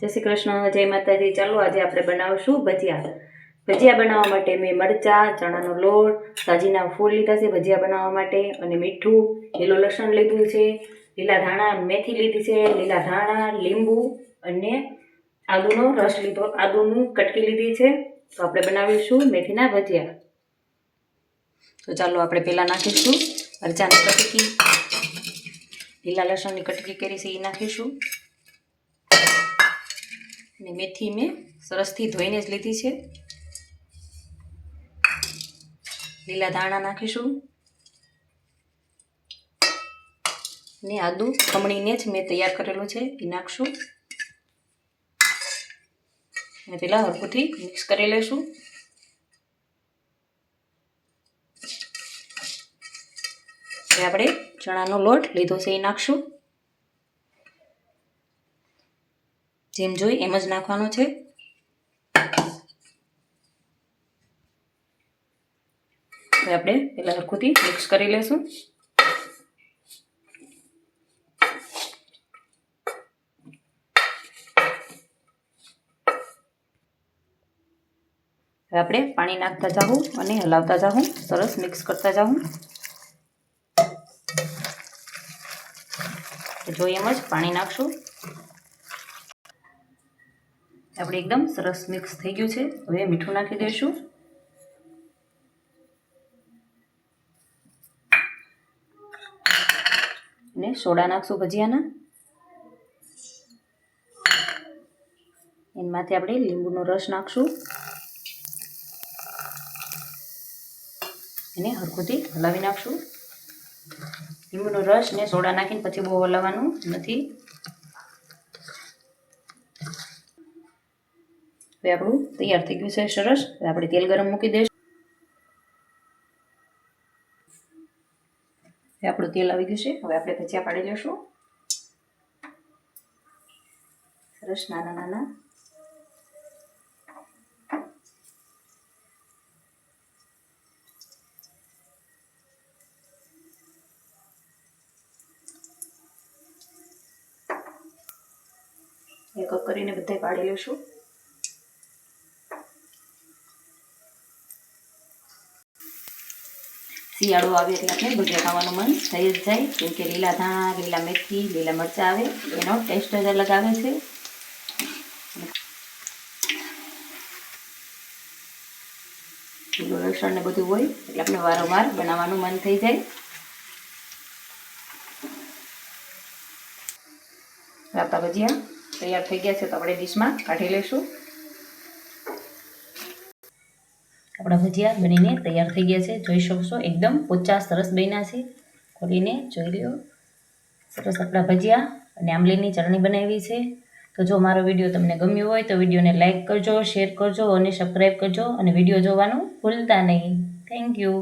જય શ્રી કૃષ્ણ, જય માતાજી. ચાલો આજે આપણે બનાવશું ભજીયા. ભજીયા બનાવવા માટે મેં મરચાં, ચણાનો લોટ સાજીના ફૂલ લીધા છે ભજીયા બનાવવા માટે અને મીઠું, લીલું લસણ લીધું છે, લીલા ધાણા મેથી લીધી છે, લીલા ધાણા, લીંબુ અને આદુનો રસ લીધો, આદુનું કટકી લીધી છે. તો આપણે બનાવીશું મેથીના ભજીયા. તો ચાલો આપણે પહેલાં નાખીશું મરચાંની કટકી. લીલા લસણની કટકી કરી છે એ નાખીશું. અને મેથી મેં સરસથી ધોઈને જ લીધી છે. લીલા ધાણા નાખીશું. ને આદુ ખમણીને જ મેં તૈયાર કરેલું છે, એ નાખશું. અને પેલા હરખુંથી મિક્સ કરી લઈશું. આપણે ચણાનો લોટ લીધો છે, એ નાખશું. જેમ જોઈ એમ જ નાખવાનું છે. હવે આપણે પહેલાં હરખુંથી મિક્સ કરી લેશું. હવે આપણે પાણી નાખતા જાઉં અને હલાવતા જાઉં સરસ મિક્સ કરતા જાઉં જોઈએ એમ જ પાણી નાખશું. આપણે એકદમ સરસ મિક્સ થઈ ગયું છે. હવે મીઠું નાખી દઈશું. ને સોડા નાખશું ભજીયાના. એમાંથી આપણે લીંબુનો રસ નાખશું. એને હરખુંથી હલાવી નાખશું. લીંબુનો રસ ને સોડા નાખીને પછી બહુ હલાવવાનું નથી. હવે આપણું તૈયાર થઈ ગયું છે, સરસ. હવે આપણે તેલ ગરમ મૂકી દઈશું. આપણું તેલ આવી ગયું છે. હવે આપણે ભજીયા પાડી લઈશું સરસ, નાના નાના. એક કરીને બધા પાડી લઈશું. શિયાળો આવે એટલે આપણે ભજીયા ખાવાનું મન થઈ જ જાય. કેમ કે લીલા ધાણા, લીલા મેથી, લીલા મરચાં આવે. એનો ટેસ્ટ જ અલગ આવે છે. લીલું લસણ ને બધું હોય એટલે આપણે વારંવાર બનાવવાનું મન થઈ જાય. આપણા ભજીયા તૈયાર થઈ ગયા છે તો આપણે ડીશમાં કાઢી લઈશું. આપણા ભજીયા બનીને તૈયાર થઈ ગયા છે. જોઈ શકશો, એકદમ પોચા સરસ બન્યા છે. ખોલીને જોઈ લ્યો. સરસ આપણા ભજીયા અને આંબલીની ચટણી બનાવી છે. તો જો મારો વીડિયો તમને ગમ્યો હોય તો વિડીયોને લાઇક કરજો, શેર કરજો અને સબસ્ક્રાઈબ કરજો અને વીડિયો જોવાનું ભૂલતા નહીં. Thank you